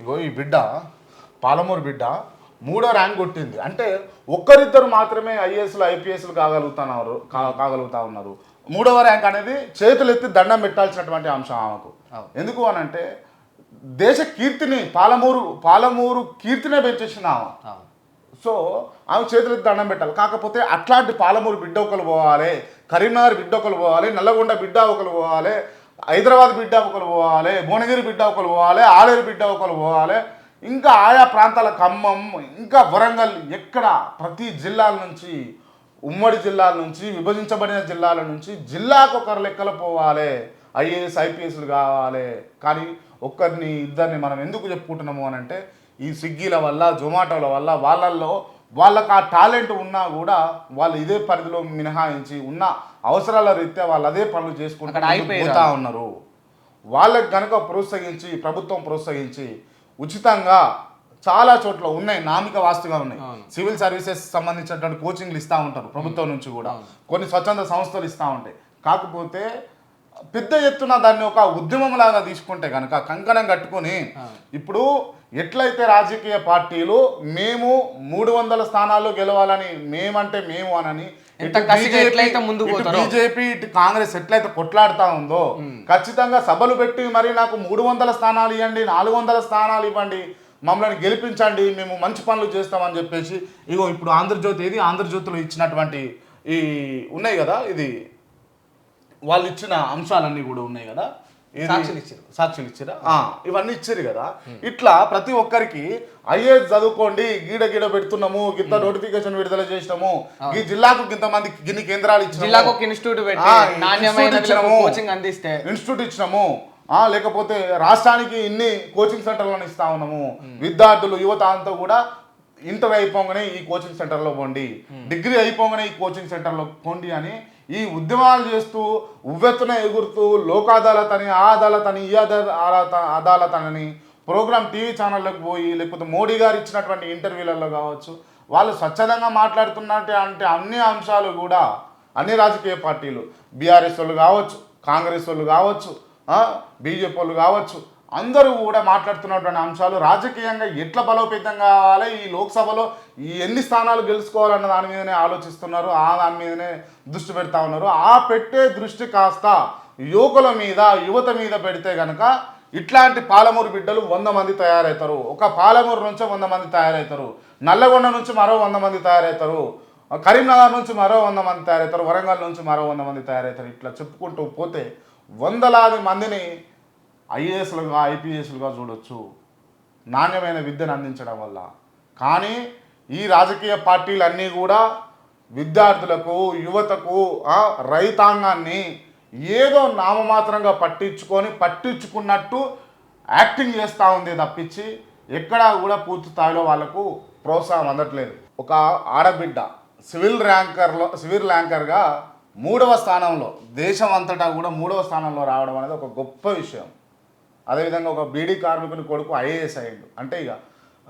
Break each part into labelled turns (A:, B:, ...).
A: ఇగో ఈ బిడ్డ పాలమూరు బిడ్డ మూడో ర్యాంక్ కొట్టింది. అంటే ఒక్కరిద్దరు మాత్రమే ఐఏఎస్లు ఐపీఎస్లు కాగలుగుతున్నారు కా- కాగలుగుతా ఉన్నారు. మూడవ ర్యాంక్ అనేది చేతులు ఎత్తి దండం పెట్టాల్సినటువంటి అంశం ఆమెకు. ఎందుకు అని అంటే దేశ కీర్తిని పాలమూరు పాలమూరు కీర్తినే పెంచేసింది ఆమె. సో ఆమె చేతులు ఎత్తి దండం పెట్టాలి. కాకపోతే అట్లాంటి పాలమూరు బిడ్డ ఒకరు పోవాలి కరీంనగర్ బిడ్డ ఒకరు పోవాలి నల్లగొండ బిడ్డ ఒకరు పోవాలి హైదరాబాద్ బిడ్డ ఒకరు పోవాలి భువనగిరి బిడ్డ ఒకరు పోవాలి ఆలేరు బిడ్డ ఒకరు పోవాలి. ఇంకా ఆయా ప్రాంతాల ఖమ్మం ఇంకా వరంగల్ ఎక్కడ? ప్రతి జిల్లాల నుంచి ఉమ్మడి జిల్లాల నుంచి విభజించబడిన జిల్లాల నుంచి జిల్లాకు ఒకరు లెక్కలు పోవాలి. ఐఏఎస్ ఐపీఎస్లు కావాలి. కానీ ఒక్కరిని ఇద్దరిని మనం ఎందుకు చెప్పుకుంటున్నాము అని అంటే ఈ స్విగ్గీల వల్ల జొమాటోల వల్ల వాళ్ళల్లో వాళ్ళకి ఆ టాలెంట్ ఉన్నా కూడా వాళ్ళు ఇదే పరిధిలో మినహాయించి ఉన్న అవసరాల రీత్యా వాళ్ళు అదే పనులు చేసుకుంటూ ఉన్నారు. వాళ్ళకి కనుక ప్రోత్సహించి ప్రభుత్వం ప్రోత్సహించి ఉచితంగా చాలా చోట్ల ఉన్నాయి నామిక వాస్తుగా ఉన్నాయి. సివిల్ సర్వీసెస్ సంబంధించినటువంటి కోచింగ్లు ఇస్తూ ఉంటారు ప్రభుత్వం నుంచి కూడా. కొన్ని స్వచ్ఛంద సంస్థలు ఇస్తూ ఉంటాయి. కాకపోతే పెద్ద ఎత్తున దాన్ని ఒక ఉద్యమం లాగా తీసుకుంటే కనుక కంకణం కట్టుకొని ఇప్పుడు ఎట్లయితే రాజకీయ పార్టీలు మేము మూడు వందల స్థానాల్లో గెలవాలని మేమంటే మేము అనని. బీజేపీ ఇటు కాంగ్రెస్ ఎట్లయితే కొట్లాడుతా ఉందో ఖచ్చితంగా సభలు పెట్టి మరి నాకు మూడు వందల స్థానాలు ఇవ్వండి నాలుగు వందల స్థానాలు ఇవ్వండి మమ్మల్ని గెలిపించండి మేము మంచి పనులు చేస్తామని చెప్పేసి ఇగో ఇప్పుడు ఆంధ్రజ్యోతి ఏది? ఆంధ్రజ్యోతిలో ఇచ్చినటువంటి ఈ ఉన్నాయి కదా ఇది వాళ్ళు ఇచ్చిన అంశాలన్నీ కూడా ఉన్నాయి కదా.
B: సాక్షులు ఇచ్చిర్రు.
A: సాక్షులు ఇచ్చిరా ఇవన్నీ ఇచ్చారు కదా. ఇట్లా ప్రతి ఒక్కరికి ఐఏఎస్ చదువుకోండి గీడ గీడ పెడుతున్నాము గింత నోటిఫికేషన్ విడుదల చేసినాము. ఈ జిల్లాకు గింత మంది గిన్ని కేంద్రాలు ఇచ్చినాము.
B: జిల్లాకు ఇన్స్టిట్యూట్ అందిస్తే.
A: ఇన్స్టిట్యూట్ ఇచ్చినాము. ఆ, లేకపోతే రాష్ట్రానికి ఇన్ని కోచింగ్ సెంటర్లను ఇస్తా ఉన్నాము. విద్యార్థులు యువత అంతా కూడా ఇంటర్ అయిపోగానే ఈ కోచింగ్ సెంటర్లో పోండి. డిగ్రీ అయిపోగానే ఈ కోచింగ్ సెంటర్లో పోండి అని ఈ ఉద్యమాలు చేస్తూ ఉవ్వెత్తున ఎగురుతూ లోక్ అదాలత్ అని ఆ అదాలత్ అని ఈ అదా- అదాలత్ అదాలత్ అని ప్రోగ్రామ్ టీవీ ఛానళ్ళకు పోయి లేకపోతే మోడీ గారు ఇచ్చినటువంటి ఇంటర్వ్యూలలో కావచ్చు వాళ్ళు స్వచ్ఛందంగా మాట్లాడుతున్నట్టు అంటే అన్ని అంశాలు కూడా అన్ని రాజకీయ పార్టీలు. బీఆర్ఎస్ వాళ్ళు కావచ్చు కాంగ్రెస్ వాళ్ళు కావచ్చు బీజేపీ వాళ్ళు కావచ్చు అందరూ కూడా మాట్లాడుతున్నటువంటి అంశాలు రాజకీయంగా ఎట్లా బలోపేతం కావాలి? ఈ లోక్సభలో ఈ ఎన్ని స్థానాలు గెలుచుకోవాలన్న దాని మీదనే ఆలోచిస్తున్నారు. ఆ దాని మీదనే దృష్టి పెడతా ఉన్నారు. ఆ పెట్టే దృష్టి కాస్త యువకుల మీద యువత మీద పెడితే కనుక ఇట్లాంటి పాలమూరు బిడ్డలు వంద మంది తయారవుతారు ఒక పాలమూరు నుంచి వంద మంది తయారవుతారు నల్లగొండ నుంచి మరో వంద మంది తయారవుతారు కరీంనగర్ నుంచి మరో వంద మంది తయారవుతారు వరంగల్ నుంచి మరో వంద మంది తయారవుతారు ఇట్లా చెప్పుకుంటూ పోతే వందలాది మందిని ఐఏఎస్లుగా ఐపీఎస్లుగా చూడొచ్చు. నాణ్యమైన విద్యను అందించడం వల్ల. కానీ ఈ రాజకీయ పార్టీలన్నీ కూడా విద్యార్థులకు యువతకు రైతాంగాన్ని ఏదో నామమాత్రంగా పట్టించుకొని పట్టించుకున్నట్టు యాక్టింగ్ చేస్తూ ఉంది తప్పించి ఎక్కడా కూడా పూర్తి స్థాయిలో వాళ్ళకు ప్రోత్సాహం అందట్లేదు. ఒక ఆడబిడ్డ సివిల్ ర్యాంకర్లో సివిల్ ర్యాంకర్గా మూడవ స్థానంలో దేశం అంతటా కూడా మూడవ స్థానంలో రావడం అనేది ఒక గొప్ప విషయం. అదేవిధంగా ఒక బీడీ కార్మికుని కొడుకు ఐఏఎస్ అయ్యిండు. అంటే ఇక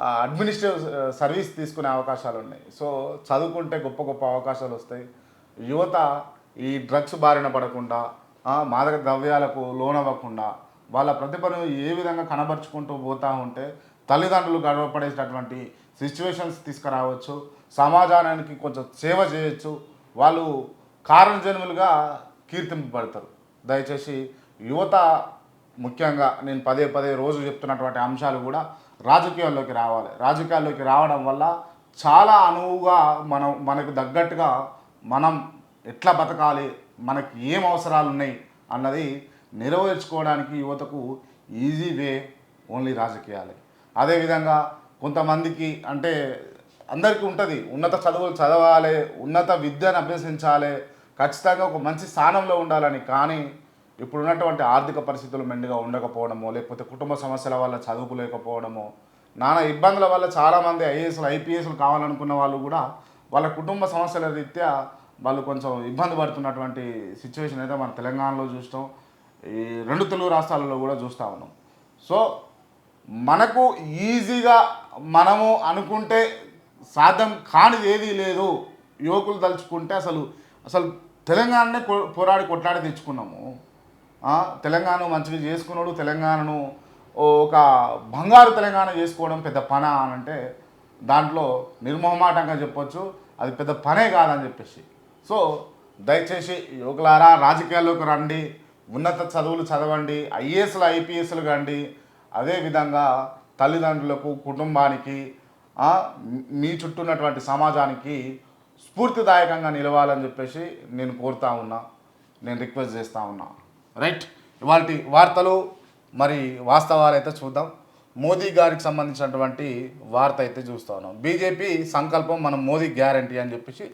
A: అడ్మినిస్ట్రేటివ్ సర్వీస్ తీసుకునే అవకాశాలు ఉన్నాయి. సో చదువుకుంటే గొప్ప గొప్ప అవకాశాలు వస్తాయి. యువత ఈ డ్రగ్స్ బారిన పడకుండా మాదక ద్రవ్యాలకు లోనవ్వకుండా వాళ్ళ ప్రతిభను ఏ విధంగా కనబరుచుకుంటూ పోతూ ఉంటే తల్లిదండ్రులు గర్వపడేటటువంటి సిచ్యువేషన్స్ తీసుకురావచ్చు. సమాజానికి కొంచెం సేవ చేయొచ్చు. వాళ్ళు కారణజన్ములుగా కీర్తింపబడతారు. దయచేసి యువత ముఖ్యంగా నేను పదే పదే రోజు చెప్తున్నటువంటి అంశాలు కూడా రాజకీయాల్లోకి రావాలి. రాజకీయాల్లోకి రావడం వల్ల చాలా అనువుగా మనం మనకు తగ్గట్టుగా మనం ఎట్లా బతకాలి మనకి ఏం అవసరాలు ఉన్నాయి అన్నది నెరవేర్చుకోవడానికి యువతకు ఈజీ వే ఓన్లీ రాజకీయాలే. అదేవిధంగా కొంతమందికి అంటే అందరికీ ఉంటుంది. ఉన్నత చదువులు చదవాలి ఉన్నత విద్యను అభ్యసించాలి ఖచ్చితంగా ఒక మంచి స్థానంలో ఉండాలని కానీ ఇప్పుడు ఉన్నటువంటి ఆర్థిక పరిస్థితులు మెండుగా ఉండకపోవడమో లేకపోతే కుటుంబ సమస్యల వల్ల చదువుకోలేకపోవడమో నానా ఇబ్బందుల వల్ల చాలామంది ఐఏఎస్లు ఐపీఎస్లు కావాలనుకున్న వాళ్ళు కూడా వాళ్ళ కుటుంబ సమస్యల రీత్యా వాళ్ళు కొంచెం ఇబ్బంది పడుతున్నటువంటి సిచ్యువేషన్ అయితే మన తెలంగాణలో చూస్తాం. ఈ రెండు తెలుగు రాష్ట్రాలలో కూడా చూస్తూ ఉన్నాం. సో మనకు ఈజీగా మనము అనుకుంటే సాధ్యం కానిది ఏదీ లేదు. యువకులు తలుచుకుంటే అసలు అసలు తెలంగాణనే పోరాడి కొట్లాడి తెచ్చుకున్నాము. తెలంగాణ మంచిగా చేసుకున్నాడు తెలంగాణను ఒక బంగారు తెలంగాణ చేసుకోవడం పెద్ద పన అని అంటే దాంట్లో నిర్మోహమాటంగా చెప్పొచ్చు అది పెద్ద పనే కాదని చెప్పేసి. సో దయచేసి యువకులారా రాజకీయాల్లోకి రండి ఉన్నత చదువులు చదవండి ఐఏఎస్లు ఐపీఎస్లు కండి అదేవిధంగా తల్లిదండ్రులకు కుటుంబానికి మీ చుట్టూ ఉన్నటువంటి సమాజానికి స్ఫూర్తిదాయకంగా నిలవాలని చెప్పేసి నేను కోరుతా ఉన్నా నేను రిక్వెస్ట్ చేస్తూ ఉన్నా. రైట్. ఇవాళ వార్తలు మరి వాస్తవాలు అయితే చూద్దాం. మోదీ గారికి సంబంధించినటువంటి వార్త అయితే చూస్తా ఉన్నాం. బీజేపీ సంకల్పం మనం మోదీ గ్యారంటీ అని చెప్పేసి